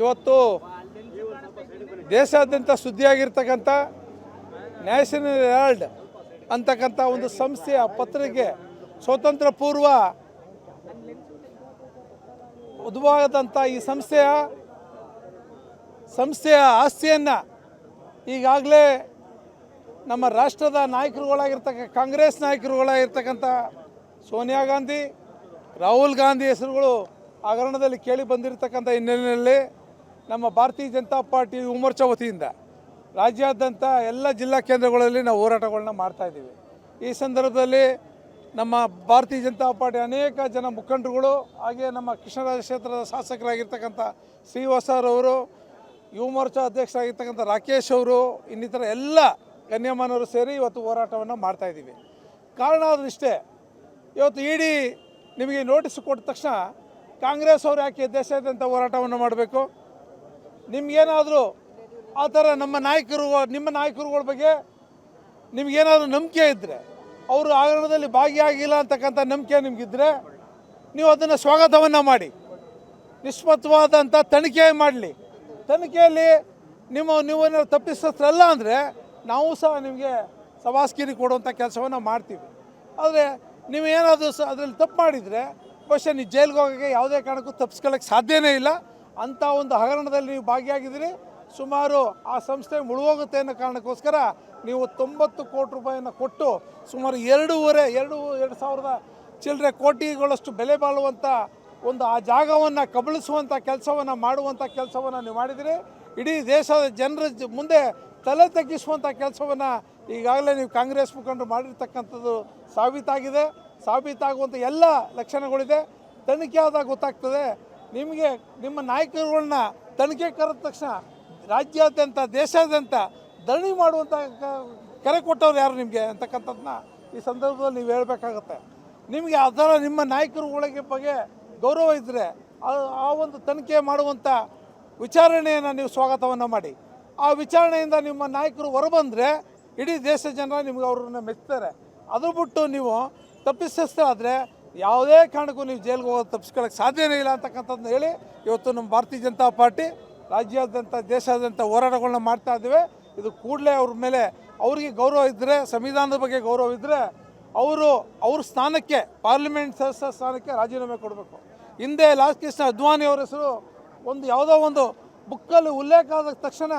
ಇವತ್ತು ದೇಶಾದ್ಯಂತ ಸುದ್ದಿಯಾಗಿರ್ತಕ್ಕಂಥ national Herald ಅಂತಕ್ಕಂಥ ಒಂದು ಸಂಸ್ಥೆಯ ಪತ್ರಿಕೆ ಸ್ವತಂತ್ರ ಪೂರ್ವ ಈ ಸಂಸ್ಥೆಯ ಸಂಸ್ಥೆಯ ಆಸ್ತಿಯನ್ನು ಈಗಾಗಲೇ ನಮ್ಮ ರಾಷ್ಟ್ರದ ನಾಯಕರುಗಳಾಗಿರ್ತಕ್ಕ ಕಾಂಗ್ರೆಸ್ ನಾಯಕರುಗಳಾಗಿರ್ತಕ್ಕಂಥ ಸೋನಿಯಾ ಗಾಂಧಿ, ರಾಹುಲ್ ಗಾಂಧಿ ಹೆಸರುಗಳು ಹಗರಣದಲ್ಲಿ ಕೇಳಿ ಬಂದಿರತಕ್ಕಂಥ ಹಿನ್ನೆಲೆಯಲ್ಲಿ ನಮ್ಮ ಭಾರತೀಯ ಜನತಾ ಪಾರ್ಟಿ ಉಮೋರ್ಚಾ ವತಿಯಿಂದ ರಾಜ್ಯಾದ್ಯಂತ ಎಲ್ಲ ಜಿಲ್ಲಾ ಕೇಂದ್ರಗಳಲ್ಲಿ ನಾವು ಹೋರಾಟಗಳನ್ನ ಮಾಡ್ತಾ ಇದ್ದೀವಿ. ಈ ಸಂದರ್ಭದಲ್ಲಿ ನಮ್ಮ ಭಾರತೀಯ ಜನತಾ ಪಾರ್ಟಿ ಅನೇಕ ಜನ ಮುಖಂಡರುಗಳು ಹಾಗೆ ನಮ್ಮ ಕೃಷ್ಣರಾಜ ಕ್ಷೇತ್ರದ ಶಾಸಕರಾಗಿರ್ತಕ್ಕಂಥ ಶ್ರೀವಾಸರವರು ಯುವ ಮೋರ್ಚಾ ಅಧ್ಯಕ್ಷರಾಗಿರ್ತಕ್ಕಂಥ ರಾಕೇಶ್ ಅವರು, ಇನ್ನಿತರ ಎಲ್ಲ ಗಣ್ಯಮಾನವರು ಸೇರಿ ಇವತ್ತು ಹೋರಾಟವನ್ನು ಮಾಡ್ತಾ ಇದ್ದೀವಿ. ಕಾರಣ ಇಷ್ಟೇ, ಇವತ್ತು ಇಡೀ ನಿಮಗೆ ನೋಟಿಸ್ ಕೊಟ್ಟ ತಕ್ಷಣ ಕಾಂಗ್ರೆಸ್ ಅವರು ಯಾಕೆ ದೇಶಾದ್ಯಂತ ಹೋರಾಟವನ್ನು ಮಾಡಬೇಕು? ನಿಮ್ಗೇನಾದರೂ ಆ ಥರ ನಮ್ಮ ನಾಯಕರು, ನಿಮ್ಮ ನಾಯಕರುಗಳ ಬಗ್ಗೆ ನಿಮಗೇನಾದರೂ ನಂಬಿಕೆ ಇದ್ದರೆ ಅವರು ಹಗರಣದಲ್ಲಿ ಭಾಗಿಯಾಗಿಲ್ಲ ಅಂತಕ್ಕಂಥ ನಂಬಿಕೆ ನಿಮಗಿದ್ದರೆ ನೀವು ಅದನ್ನು ಸ್ವಾಗತವನ್ನು ಮಾಡಿ. ನಿಷ್ಪತ್ತವಾದಂಥ ತನಿಖೆ ಮಾಡಲಿ. ತನಿಖೆಯಲ್ಲಿ ನಿಮ್ಮ ನೀವೇನಾದ್ರು ತಪ್ಪಿಸಲ್ಲ ಅಂದರೆ ನಾವು ಸಹ ನಿಮಗೆ ಸವಾಸ್ಕಿರಿ ಕೊಡುವಂಥ ಕೆಲಸವನ್ನು ಮಾಡ್ತೀವಿ. ಆದರೆ ನೀವು ಏನಾದರೂ ಸಹ ಅದರಲ್ಲಿ ತಪ್ಪು ಮಾಡಿದರೆ ಬಹುಶಃ ನೀವು ಜೈಲಿಗೆ ಹೋಗೋಕ್ಕೆ ಯಾವುದೇ ಕಾರಣಕ್ಕೂ ತಪ್ಪಿಸ್ಕೊಳ್ಳೋಕ್ಕೆ ಸಾಧ್ಯವೇ ಇಲ್ಲ. ಅಂಥ ಒಂದು ಹಗರಣದಲ್ಲಿ ನೀವು ಭಾಗಿಯಾಗಿದ್ದೀರಿ. ಸುಮಾರು ಆ ಸಂಸ್ಥೆ ಮುಳುಗೋಗುತ್ತೆ ಅನ್ನೋ ಕಾರಣಕ್ಕೋಸ್ಕರ ನೀವು ತೊಂಬತ್ತು ಕೋಟಿ ರೂಪಾಯಿಯನ್ನು ಕೊಟ್ಟು ಸುಮಾರು ಎರಡೂವರೆ, ಎರಡು ಎರಡು ಸಾವಿರದ ಚಿಲ್ಲರೆ ಕೋಟಿಗಳಷ್ಟು ಬೆಲೆ ಬಾಳುವಂಥ ಒಂದು ಆ ಜಾಗವನ್ನು ಕಬಳಿಸುವಂಥ ಕೆಲಸವನ್ನು ಮಾಡುವಂಥ ಕೆಲಸವನ್ನು ನೀವು ಮಾಡಿದಿರಿ ಇಡೀ ದೇಶದ ಜನರ ಮುಂದೆ ತಲೆ ತಗ್ಗಿಸುವಂಥ ಕೆಲಸವನ್ನು ಈಗಾಗಲೇ ನೀವು ಕಾಂಗ್ರೆಸ್ ಮುಖಂಡರು ಮಾಡಿರ್ತಕ್ಕಂಥದ್ದು ಸಾಬೀತಾಗಿದೆ. ಸಾಬೀತಾಗುವಂಥ ಎಲ್ಲ ಲಕ್ಷಣಗಳಿದೆ. ತನಿಖೆ ಆದಾಗ ಗೊತ್ತಾಗ್ತದೆ ನಿಮಗೆ ನಿಮ್ಮ ನಾಯಕರುಗಳನ್ನ ತನಿಖೆ ಕರೆದ ತಕ್ಷಣ ರಾಜ್ಯಾದ್ಯಂತ, ದೇಶಾದ್ಯಂತ ಧರಣಿ ಮಾಡುವಂಥ ಕರೆ ಕೊಟ್ಟವ್ರು ಯಾರು ನಿಮಗೆ ಅಂತಕ್ಕಂಥದ್ದನ್ನ ಈ ಸಂದರ್ಭದಲ್ಲಿ ನೀವು ಹೇಳಬೇಕಾಗತ್ತೆ. ನಿಮಗೆ ಅದರ ನಿಮ್ಮ ನಾಯಕರುಗಳಿಗೆ ಬಗ್ಗೆ ಗೌರವ ಇದ್ದರೆ ಆ ಒಂದು ತನಿಖೆ ಮಾಡುವಂಥ ವಿಚಾರಣೆಯನ್ನು ನೀವು ಸ್ವಾಗತವನ್ನು ಮಾಡಿ. ಆ ವಿಚಾರಣೆಯಿಂದ ನಿಮ್ಮ ನಾಯಕರು ಹೊರಬಂದರೆ ಇಡೀ ದೇಶ ಜನ ನಿಮ್ಗೆ ಅವ್ರನ್ನ ಮೆಚ್ತಾರೆ. ಅದು ಬಿಟ್ಟು ನೀವು ತಪ್ಪಿಸ್ತಾದರೆ ಯಾವುದೇ ಕಾರಣಕ್ಕೂ ನೀವು ಜೈಲಿಗೆ ಹೋಗೋದು ತಪ್ಪಿಸ್ಕೊಳ್ಳೋಕೆ ಸಾಧ್ಯನೇ ಇಲ್ಲ ಅಂತಕ್ಕಂಥದ್ದು ಹೇಳಿ ಇವತ್ತು ನಮ್ಮ ಭಾರತೀಯ ಜನತಾ ಪಾರ್ಟಿ ರಾಜ್ಯಾದ್ಯಂತ, ದೇಶಾದ್ಯಂತ ಹೋರಾಟಗಳನ್ನ ಮಾಡ್ತಾ ಇದ್ದೇವೆ. ಇದು ಕೂಡಲೇ ಅವ್ರ ಮೇಲೆ ಅವರಿಗೆ ಗೌರವ ಇದ್ದರೆ ಸಂವಿಧಾನದ ಬಗ್ಗೆ ಗೌರವ ಇದ್ದರೆ ಅವರು ಅವ್ರ ಸ್ಥಾನಕ್ಕೆ, ಪಾರ್ಲಿಮೆಂಟ್ ಸದಸ್ಯ ಸ್ಥಾನಕ್ಕೆ ರಾಜೀನಾಮೆ ಕೊಡಬೇಕು. ಹಿಂದೆ ಲಾಸ್ಟ್ ಕೃಷ್ಣ ಅದ್ವಾನಿ ಅವರ ಹೆಸರು ಒಂದು ಯಾವುದೋ ಒಂದು ಬುಕ್ಕಲ್ಲಿ ಉಲ್ಲೇಖ ಆದ ತಕ್ಷಣ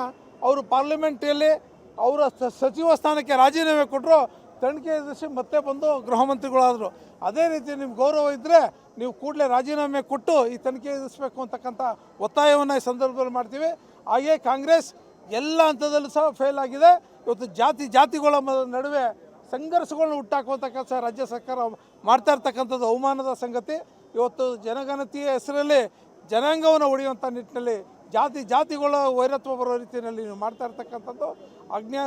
ಅವರು ಪಾರ್ಲಿಮೆಂಟಲ್ಲಿ ಅವರ ಸಚಿವ ಸ್ಥಾನಕ್ಕೆ ರಾಜೀನಾಮೆ ಕೊಟ್ಟರು ತನಿಖೆ ಮತ್ತೆ ಬಂದು ಗೃಹ ಮಂತ್ರಿಗಳಾದರು ಅದೇ ರೀತಿ ನಿಮ್ಗೆ ಗೌರವ ಇದ್ದರೆ ನೀವು ಕೂಡಲೇ ರಾಜೀನಾಮೆ ಕೊಟ್ಟು ಈ ತನಿಖೆ ಎದುರಿಸಬೇಕು ಅಂತಕ್ಕಂಥ ಒತ್ತಾಯವನ್ನು ಈ ಸಂದರ್ಭದಲ್ಲಿ ಮಾಡ್ತೀವಿ. ಹಾಗೆ ಕಾಂಗ್ರೆಸ್ ಎಲ್ಲ ಹಂತದಲ್ಲೂ ಸಹ ಫೇಲ್ ಆಗಿದೆ. ಇವತ್ತು ಜಾತಿ ಜಾತಿಗಳ ನಡುವೆ ಸಂಘರ್ಷಗಳನ್ನ ಹುಟ್ಟಾಕುವಂಥ ಕೆಲಸ ರಾಜ್ಯ ಸರ್ಕಾರ ಮಾಡ್ತಾ ಇರ್ತಕ್ಕಂಥದ್ದು ಅವಮಾನದ ಸಂಗತಿ. ಇವತ್ತು ಜನಗಣತಿಯ ಹೆಸರಲ್ಲಿ ಜನಾಂಗವನ್ನು ಹೊಡೆಯುವಂಥ ನಿಟ್ಟಿನಲ್ಲಿ ಜಾತಿ ಜಾತಿಗಳ ವೈರತ್ವ ಬರೋ ರೀತಿಯಲ್ಲಿ ನೀವು ಮಾಡ್ತಾ ಇರ್ತಕ್ಕಂಥದ್ದು. ಅಜ್ಞಾ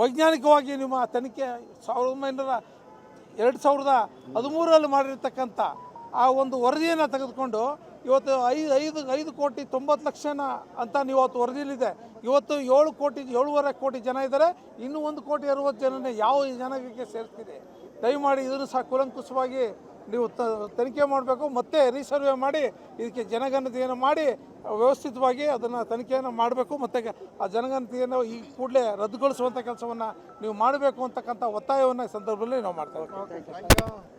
ವೈಜ್ಞಾನಿಕವಾಗಿ ನಿಮ್ಮ ತನಿಖೆ ಸಾವಿರದ ಒಂಬೈನೂರ ಎರಡು ಸಾವಿರದ ಹದಿಮೂರರಲ್ಲಿ ಮಾಡಿರ್ತಕ್ಕಂಥ ಆ ಒಂದು ವರದಿಯನ್ನು ತೆಗೆದುಕೊಂಡು ಇವತ್ತು ಐದು ಐದು ಐದು ಕೋಟಿ ತೊಂಬತ್ತು ಲಕ್ಷನ ಅಂತ ನೀವು ಇವತ್ತು ವರದಿಯಲ್ಲಿದೆ. ಇವತ್ತು ಏಳು ಕೋಟಿ, ಏಳುವರೆ ಕೋಟಿ ಜನ ಇದ್ದಾರೆ. ಇನ್ನೂ ಒಂದು ಕೋಟಿ ಅರವತ್ತು ಜನನೇ ಯಾವ ಜನಗಳಿಗೆ ಸೇರ್ತಿದೆ? ದಯಮಾಡಿ ಇದನ್ನು ಸಹ ಕೂಲಂಕುಷವಾಗಿ ನೀವು ತ ತನಿಖೆ ಮಾಡಬೇಕು, ಮತ್ತೆ ರೀಸರ್ವೆ ಮಾಡಿ, ಇದಕ್ಕೆ ಜನಗಣತಿಯನ್ನು ಮಾಡಿ, ವ್ಯವಸ್ಥಿತವಾಗಿ ಅದನ್ನು ತನಿಖೆಯನ್ನು ಮಾಡಬೇಕು, ಮತ್ತು ಆ ಜನಗಣತಿಯನ್ನು ಈ ಕೂಡಲೇ ರದ್ದುಗೊಳಿಸುವಂಥ ಕೆಲಸವನ್ನು ನೀವು ಮಾಡಬೇಕು ಅಂತಕ್ಕಂಥ ಒತ್ತಾಯವನ್ನು ಈ ಸಂದರ್ಭದಲ್ಲಿ ನಾವು ಮಾಡ್ತಾ